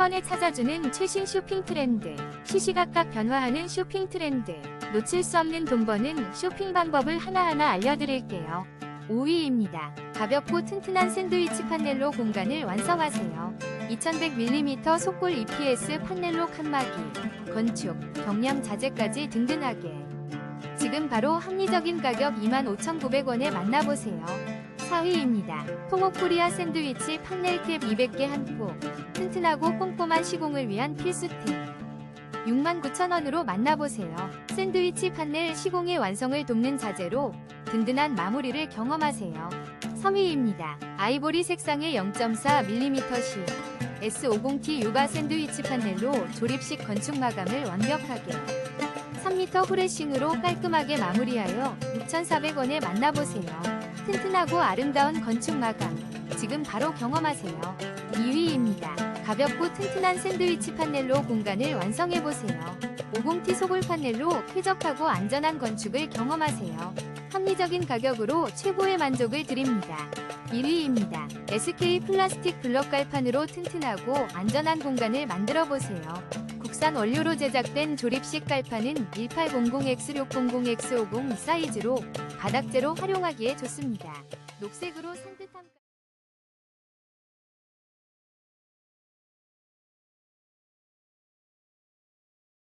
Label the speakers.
Speaker 1: 번에 찾아주는 최신 쇼핑 트렌드. 시시각각 변화하는 쇼핑 트렌드. 놓칠 수 없는 돈 버는 쇼핑 방법을 하나하나 알려드릴게요. 5위입니다. 가볍고 튼튼한 샌드위치 판넬로 공간을 완성하세요. 2100mm 속골 EPS 판넬로 칸막이, 건축, 경량 자재까지 든든하게. 지금 바로 합리적인 가격 25,900원에 만나보세요. 4위입니다. 통옥코리아 샌드위치 판넬 캡 200개 한 포. 튼튼하고 꼼꼼한 시공을 위한 필수템. 69,000원으로 만나보세요. 샌드위치 판넬 시공의 완성을 돕는 자재로 든든한 마무리를 경험하세요. 3위입니다. 아이보리 색상의 0.4mm 시 S50T 유가 샌드위치 판넬로 조립식 건축 마감을 완벽하게 3m 후레싱으로 깔끔하게 마무리하여 6,400원에 만나보세요. 튼튼하고 아름다운 건축 마감. 지금 바로 경험하세요. 2위입니다. 가볍고 튼튼한 샌드위치 판넬로 공간을 완성해보세요. 50T 소골 판넬로 쾌적하고 안전한 건축을 경험하세요. 합리적인 가격으로 최고의 만족을 드립니다. 1위입니다. SK 플라스틱 블럭 갈판으로 튼튼하고 안전한 공간을 만들어 보세요. 국산 원료로 제작된 조립식 갈판은 1800X600X50 사이즈로 바닥재로 활용하기에 좋습니다. 녹색으로 산뜻한